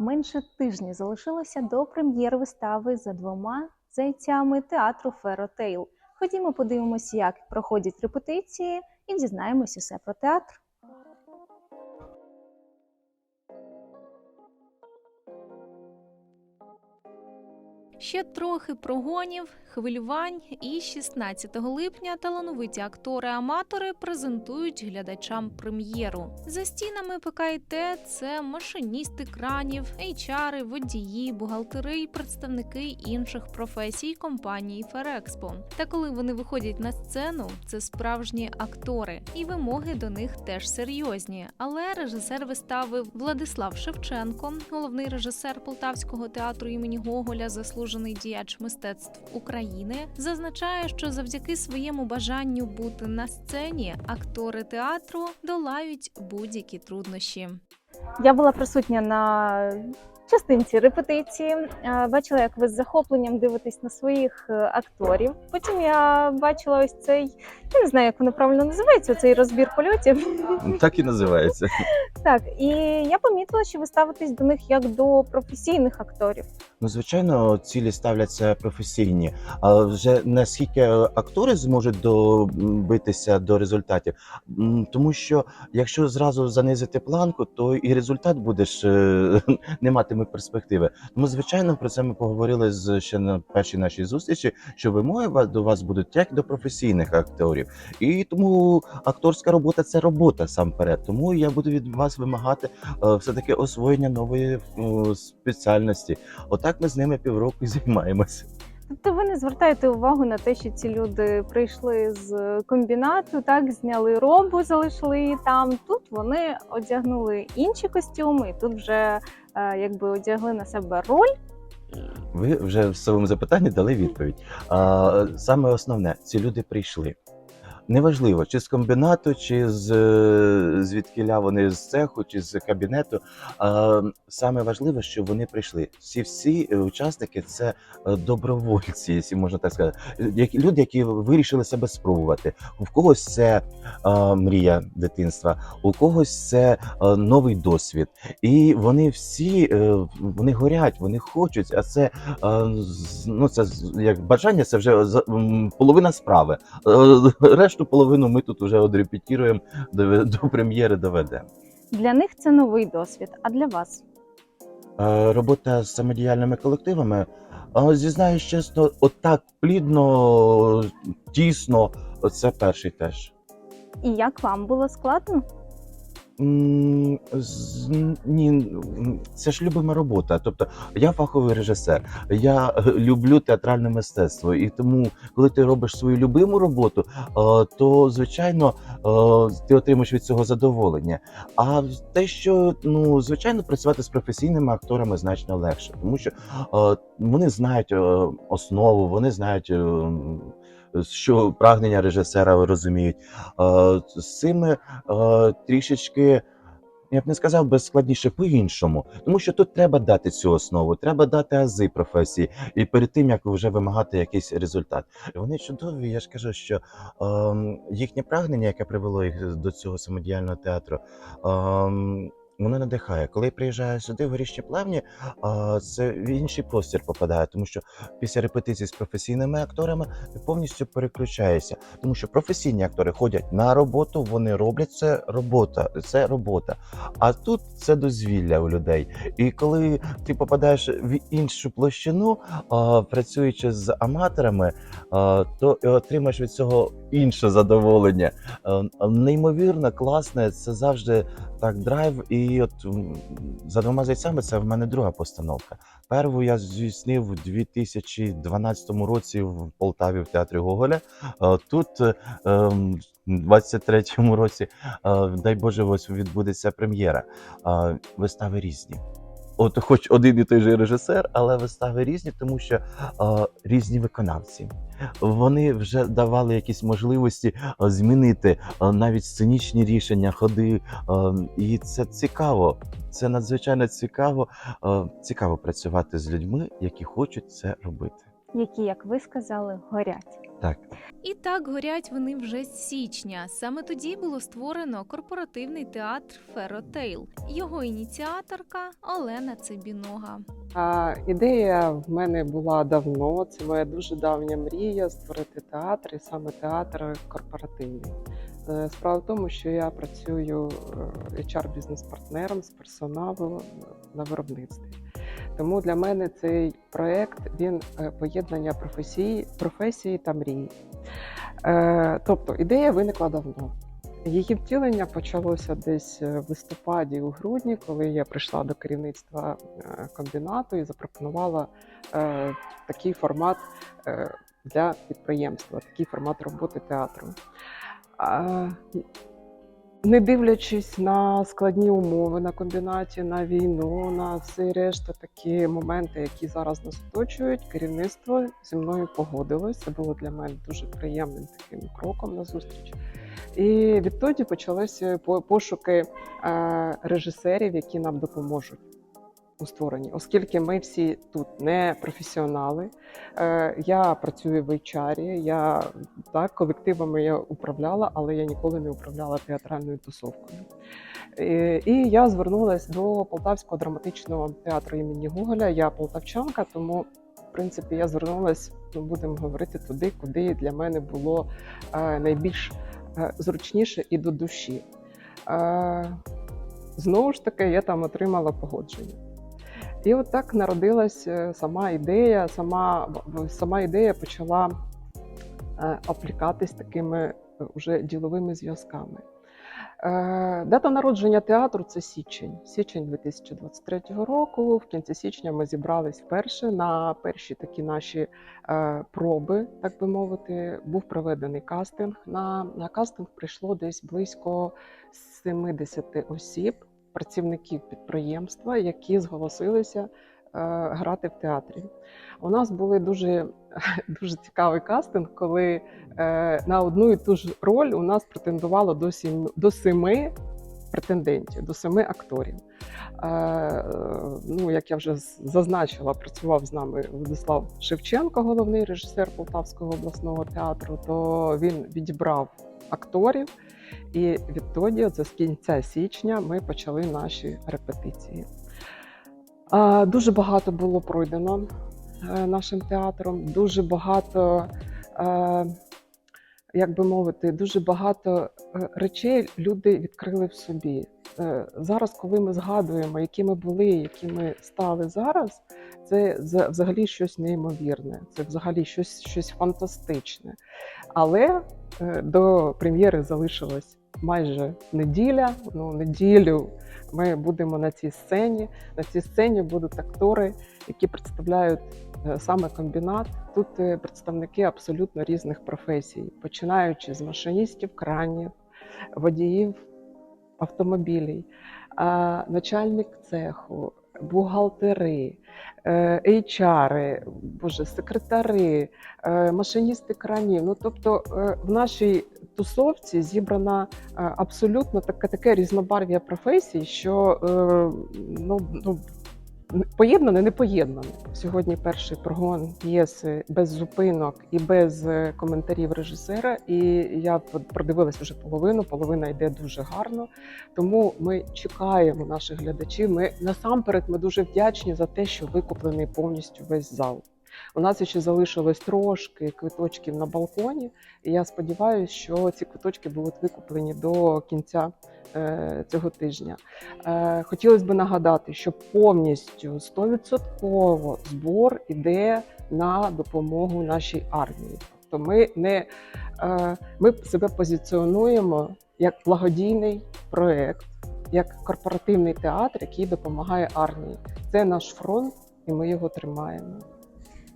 Менше тижня залишилося до прем'єр-вистави за двома зайцями театру Феротейл. Ходімо, подивимося, як проходять репетиції, і дізнаємось усе про театр. Ще трохи прогонів, хвилювань, і 16 липня талановиті актори-аматори презентують глядачам прем'єру. За стінами ПКІТ це машиністи кранів, HR, водії, бухгалтери і представники інших професій компанії Ферекспо. Та коли вони виходять на сцену, це справжні актори, і вимоги до них теж серйозні. Але режисер вистави Владислав Шевченко, головний режисер Полтавського театру імені Гоголя, заслужений діяч мистецтв України, зазначає, що завдяки своєму бажанню бути на сцені актори театру долають будь-які труднощі. Я була присутня на частинці репетиції. Е, Бачила, як ви з захопленням дивитесь на своїх е, акторів. Потім я бачила ось цей, я не знаю, як воно правильно називається, цей розбір польотів. Так і називається. Так, і я помітила, що ви ставитесь до них як до професійних акторів. Ну, звичайно, цілі ставляться професійні. А вже наскільки актори зможуть добитися до результатів, тому що якщо зразу занизити планку, то і результат будеш е, не матиме перспективи. Тому, звичайно, про це ми поговорили з ще на першій нашій зустрічі, що вимоги до вас будуть як до професійних акторів. І тому акторська робота це робота сам перед. Тому я буду від вас вимагати е, все-таки освоєння нової спеціальності. Отак ми з ними півроку займаємося. Тобто ви не звертаєте увагу на те, що ці люди прийшли з комбінату, так зняли робу, залишили її там. Тут вони одягнули інші костюми, і тут вже якби одягли на себе роль. Ви вже в своєму запитанні дали відповідь. А, саме основне, ці люди прийшли. Неважливо, чи з комбінату, чи з е, звідкіля вони з цеху, чи з кабінету. Саме важливе, що вони прийшли. Всі всі е, учасники це е, добровольці, якщо можна так сказати. Люди, які вирішили себе спробувати. У когось це мрія дитинства, у когось це новий досвід. І вони всі вони горять, вони хочуть. А це ну це як бажання, це вже половина справи. Е, Решту половину ми тут вже одрепетіруємо до, прем'єри доведемо. Для них це новий досвід. А для вас? Е, Робота з самодіяльними колективами. Зізнаюсь чесно, отак плідно, тісно. Це перший теж. І як вам було складно? Ні, це ж любима робота. Тобто я фаховий режисер, я е, люблю театральне мистецтво, і тому, коли ти робиш свою любиму роботу, е, то звичайно е, ти отримуєш від цього задоволення. А те, що ну звичайно працювати з професійними акторами значно легше, тому що вони знають основу, вони знають. Е, Що прагнення режисера розуміють Е, з цими е, трішечки, я б не сказав би складніше по-іншому, тому що тут треба дати цю основу, треба дати ази професії, і перед тим як вже вимагати якийсь результат. Вони чудові. Я ж кажу, що ем, їхнє прагнення, яке привело їх до цього самодіяльного театру. Ем, Воно надихає. Коли я приїжджаю сюди, в горішні плавні, це в інший простір попадає, тому що після репетицій з професійними акторами ти повністю переключаєшся. Тому що професійні актори ходять на роботу, вони роблять це робота, це робота. А тут це дозвілля у людей. І коли ти попадаєш в іншу площину, працюючи з аматорами, то отримаєш від цього інше задоволення. Е, Неймовірно, класне, це завжди так драйв. І от за двома зайцями це в мене друга постановка. Перву я здійснив у 2012 році в Полтаві в театрі Гоголя. Е, Тут е, в 23-му році, е, дай Боже, ось відбудеться прем'єра. Вистави різні. От, хоч один і той же режисер, але вистави різні, тому що е, різні виконавці. Вони вже давали якісь можливості змінити е, навіть сценічні рішення, ходи. е, І це цікаво. Це надзвичайно цікаво. Е, Цікаво працювати з людьми, які хочуть це робити. Які, як ви сказали, горять. Так. І так горять вони вже з січня. Саме тоді було створено корпоративний театр Феротейл. Його ініціаторка Олена Цибінога. А, ідея в мене була давно. Це моя дуже давня мрія створити театр, і саме театр корпоративний. Е, Справа в тому, що я працюю е, HR-бізнес-партнером з персоналу на виробництві. Тому для мене цей проєкт він е, поєднання професії, професії та мрії. Е, Тобто ідея виникла давно. Її втілення почалося десь е, в листопаді, у грудні, коли я прийшла до керівництва комбінату і запропонувала такий формат для підприємства, такий формат роботи театру. Не дивлячись на складні умови на комбінаті, на війну, на все решта такі моменти, які зараз нас оточують, керівництво зі мною погодилось. Це було для мене дуже приємним таким кроком на зустріч. І відтоді почалися по- пошуки е, режисерів, які нам допоможуть у створенні, оскільки ми всі тут не професіонали. Е, я працюю в HR, я так колективами я управляла, але я ніколи не управляла театральною тусовкою. Е, І я звернулася до Полтавського драматичного театру імені Гоголя. Я полтавчанка, тому в принципі я звернулася, ну будемо говорити туди, куди для мене було е, найбільш зручніше і до душі. Знову ж таки, я там отримала погодження. І от так народилась е, сама ідея, сама, сама ідея почала е, оплікатись такими е, уже діловими зв'язками. Е, Дата народження театру це січень, січень 2023 року. В кінці січня ми зібрались вперше на перші такі наші е, проби, так би мовити. Був проведений кастинг. На, на кастинг прийшло десь близько 70 осіб, працівників підприємства, які зголосилися е, грати в театрі. У нас були дуже, дуже цікавий кастинг, коли е, на одну і ту ж роль у нас претендувало до сім, до семи претендентів, до семи акторів. Е, ну, як я вже зазначила, працював з нами Владислав Шевченко, головний режисер Полтавського обласного театру. То він відібрав акторів, і відтоді, от з кінця січня, ми почали наші репетиції. Дуже багато було пройдено е, нашим театром, дуже багато. Е, як би мовити, дуже багато е, речей люди відкрили в собі. Зараз, коли ми згадуємо, які ми були, які ми стали зараз, це за- взагалі щось неймовірне, це взагалі щось, щось фантастичне. Але до прем'єри залишилась майже неділя. Ну, неділю ми будемо на цій сцені. На цій сцені будуть актори, які представляють е, саме комбінат. Тут е, представники абсолютно різних професій, починаючи з машиністів, кранів, водіїв автомобілів, начальник цеху, бухгалтери, е, HR, боже, секретари, е, машиністи кранів. Ну тобто е, в нашій тусовці зібрана абсолютно таке таке різнобарв'я професій, що ну, ну Поєднане, не поєднане. Сьогодні перший прогон п'єси без зупинок і без е, коментарів режисера. І я продивилась вже половину, половина йде дуже гарно. Тому ми чекаємо наших глядачів. Ми насамперед ми дуже вдячні за те, що викуплений повністю весь зал. У нас ще залишилось трошки квиточків на балконі, і я сподіваюся, що ці квиточки будуть викуплені до кінця е, цього тижня. Е, Хотілося б нагадати, що повністю 100% збор іде на допомогу нашій армії. Тобто ми не е, ми себе позиціонуємо як благодійний проект, як корпоративний театр, який допомагає армії. Це наш фронт, і ми його тримаємо.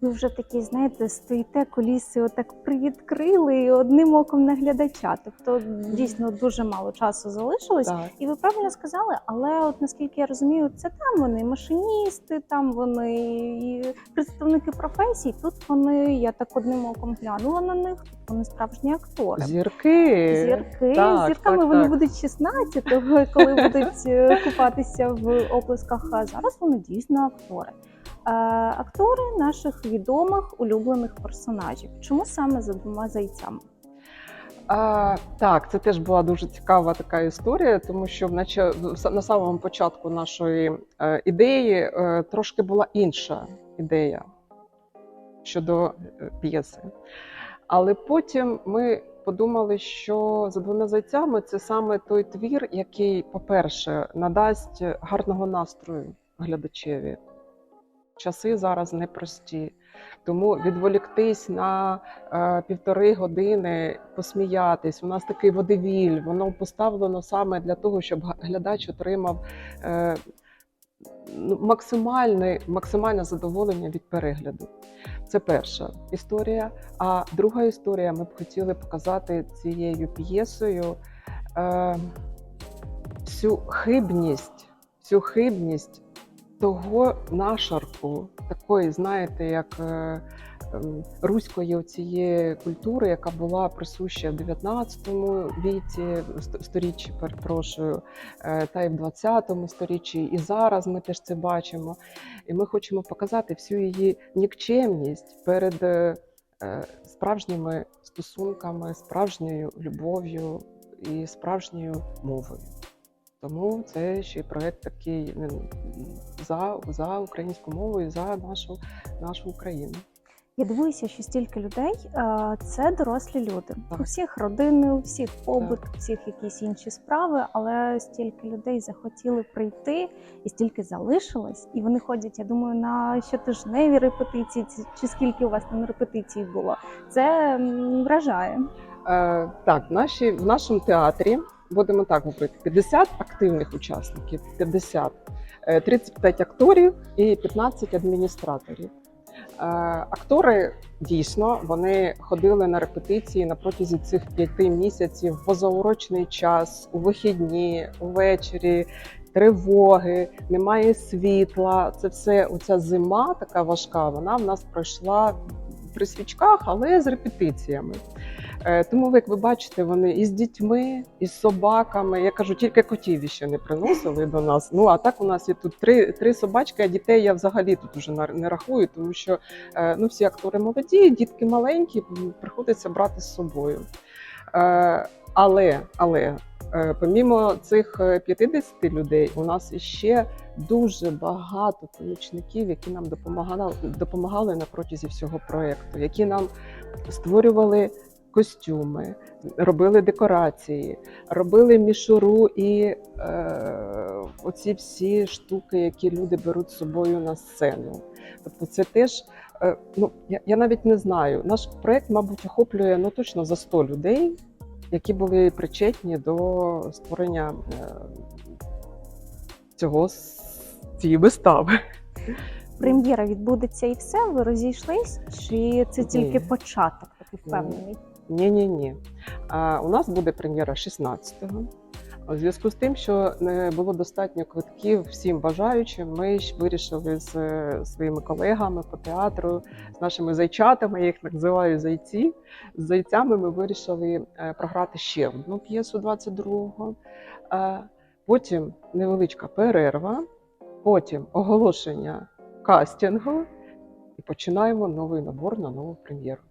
Ви вже такі, знаєте, стоїте коліси, отак привідкрили і одним оком на глядача. Тобто дійсно дуже мало часу залишилось. Так. І ви правильно сказали, але от наскільки я розумію, це там вони машиністи, там вони і представники професій. Тут вони, я так одним оком глянула на них. Тут вони справжні актори. Зірки. Зірки Так, зірками так, вони так. будуть 16-го, коли будуть е, купатися в оплесках. А зараз вони дійсно актори. Актори наших відомих улюблених персонажів. Чому саме за двома зайцями? А, так, це теж була дуже цікава така історія, тому що наче на самому початку нашої е, ідеї е, трошки була інша ідея щодо е, п'єси. Але потім ми подумали, що за двома зайцями це саме той твір, який, по-перше, надасть гарного настрою глядачеві. Часи зараз непрості. Тому відволіктись на е, півтори години, посміятись. У нас такий водевіль, воно поставлено саме для того, щоб глядач отримав е, ну, максимальне, максимальне задоволення від перегляду. Це перша історія. А друга історія ми б хотіли показати цією п'єсою е, всю хибність, всю хибність того нашарку, такої, знаєте, як е, ем, руської цієї культури, яка була присуща в 19 віці, ст- сторіччі, перепрошую, е, та й в 20 сторіччі, і зараз ми теж це бачимо. І ми хочемо показати всю її нікчемність перед е, справжніми стосунками, справжньою любов'ю і справжньою мовою. Тому це ще проект такий за, за українську мову і за нашу, нашу Україну. Я дивуюся, що стільки людей це дорослі люди. Так. У всіх родини, у всіх побут, у всіх якісь інші справи, але стільки людей захотіли прийти і стільки залишилось, і вони ходять. Я думаю, на щотижневі репетиції, чи скільки у вас там репетицій було. Це вражає. Е, так, в, нашій, в нашому театрі будемо так говорити: 50 активних учасників, 50, е, 35 акторів і 15 адміністраторів. Е, актори дійсно вони ходили на репетиції на протязі цих п'яти місяців в позаурочний час, у вихідні, увечері. Тривоги, немає світла. Це все оця зима така важка. Вона в нас пройшла при свічках, але з репетиціями. Е, Тому, як ви бачите, вони і з дітьми, і з собаками. Я кажу, тільки котів ще не приносили до нас. Ну а так у нас є тут три, три собачки, а дітей я взагалі тут уже не рахую, тому що е, ну, всі актори молоді, дітки маленькі, приходиться брати з собою. Е, Але, але помімо цих е, 50 людей, у нас іще дуже багато помічників, які нам допомагали, допомагали на протязі всього проєкту, які нам створювали костюми, робили декорації, робили мішуру і е, оці всі штуки, які люди беруть з собою на сцену. Тобто, це теж. е, Ну, я, я навіть не знаю. Наш проект, мабуть, охоплює ну точно за 100 людей, які були причетні до створення е, цього цієї вистави. Прем'єра відбудеться і все. Ви розійшлись? Чи це Ні. тільки початок такий впевнений? Ні, ні, ні. У нас буде прем'єра 16-го. У зв'язку з тим, що не було достатньо квитків всім бажаючим, ми вирішили з е, своїми колегами по театру, з нашими зайчатами, я їх називаю зайці. З зайцями ми вирішили е, програти ще одну п'єсу 22-го. Е, Потім невеличка перерва, потім оголошення кастингу і починаємо новий набор на нову прем'єру.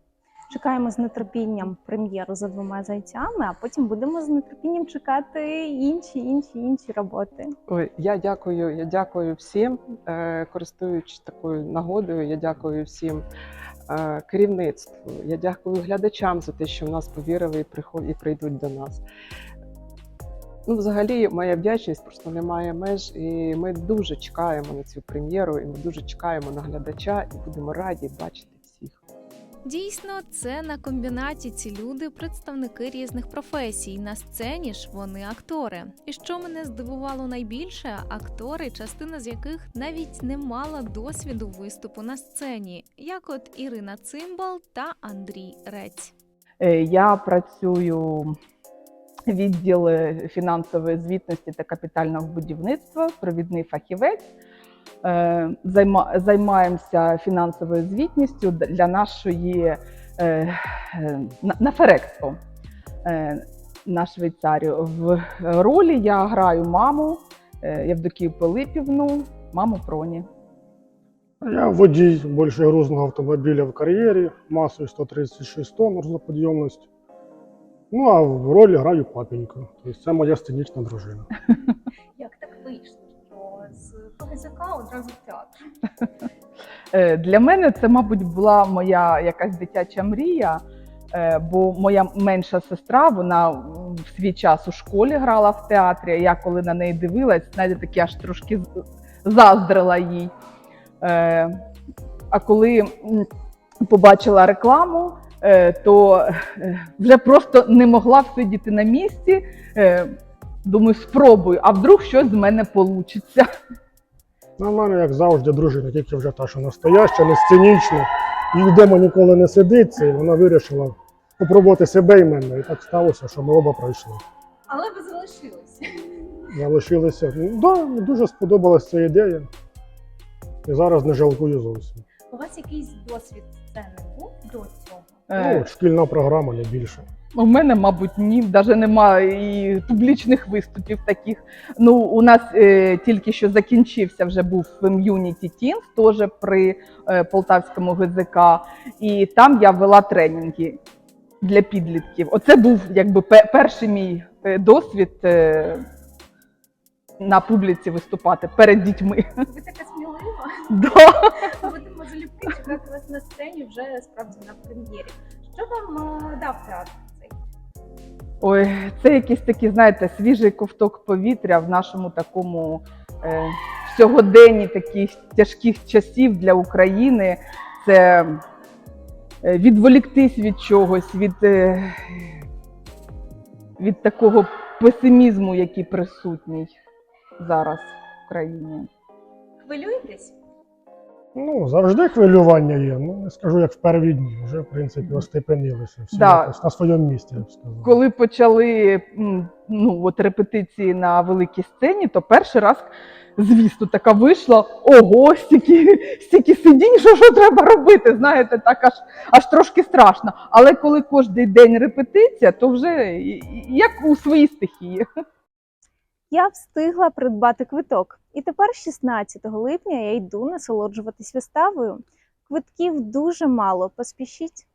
Чекаємо з нетерпінням прем'єру за двома зайцями, а потім будемо з нетерпінням чекати інші, інші, інші роботи. Ой, я дякую. Я дякую всім, е, користуючись такою нагодою. Я дякую всім е, керівництву. Я дякую глядачам за те, що в нас повірили і приходять і прийдуть до нас. Ну, взагалі, моя вдячність просто немає меж, і ми дуже чекаємо на цю прем'єру, і ми дуже чекаємо на глядача, і будемо раді бачити всіх. Дійсно, це на комбінаті ці люди представники різних професій. На сцені ж вони актори. І що мене здивувало найбільше, актори, частина з яких навіть не мала досвіду виступу на сцені, як от Ірина Цимбал та Андрій Рець. Е, Я працюю в відділі фінансової звітності та капітального будівництва, провідний фахівець. Е, займа- Займаємося фінансовою звітністю для нашої е, е, на- Ферекспо на Швейцарію. В ролі я граю маму Євдокію Пилипівну, маму Проні. Я водій більшогрузного автомобіля в кар'єрі масою 136 тонн грузоподйомність. Ну, а в ролі граю папеньку. Тобто це моя сценічна дружина. Як так вийшло, з ПГЗК одразу в театр? Е, Для мене це, мабуть, була моя якась дитяча мрія, е, бо моя менша сестра, вона в свій час у школі грала в театрі. Я коли на неї дивилась, знаєте, таки аж трошки заздрила їй. Е, А коли побачила рекламу, то вже просто не могла всидіти на місці. Думаю, спробую, а вдруг щось з мене вийде. Ну, в мене, як завжди, дружина, тільки вже та, що настояща, не сценічна. І вдома ніколи не сидиться, і вона вирішила попробувати себе і мене. І так сталося, що ми оба пройшли. Але ви залишилися. Залишилися. Ну, да, мені дуже сподобалася ця ідея. І зараз не жалкую зовсім. У вас якийсь досвід сцени був до цього? Е, Ну, шкільна програма не більше. У мене, мабуть, ні, навіть немає і публічних виступів таких. Ну, у нас е, тільки що закінчився вже був Community Teams, теж при е, Полтавському ГЗК, і там я вела тренінги для підлітків. Оце був якби перший мій е, досвід е, на публіці виступати перед дітьми. Ви така Да. Будемо залюбки чекати вас на сцені вже справді на прем'єрі. Що вам е, дав театр цей? Ой, це якийсь такий, знаєте, свіжий ковток повітря в нашому такому е, сьогоденні таких тяжких часів для України. Це е, відволіктись від чогось, від, е, від такого песимізму, який присутній зараз в країні. Хвилюєтесь? Ну, завжди хвилювання є. Ну, не скажу, як в перві дні. Вже, в принципі, остепенилися. Всі Да. якось на своєму місці, я б сказав. Коли почали м, ну, от репетиції на великій сцені, то перший раз, звісно, така вийшла: ого, стільки, стільки сидінь, що, що треба робити? Знаєте, так аж, аж трошки страшно. Але коли кожен день репетиція, то вже і- і- як у своїй стихії. Я встигла придбати квиток. І тепер, 16 липня, я йду насолоджуватись виставою. Квитків дуже мало. Поспішіть.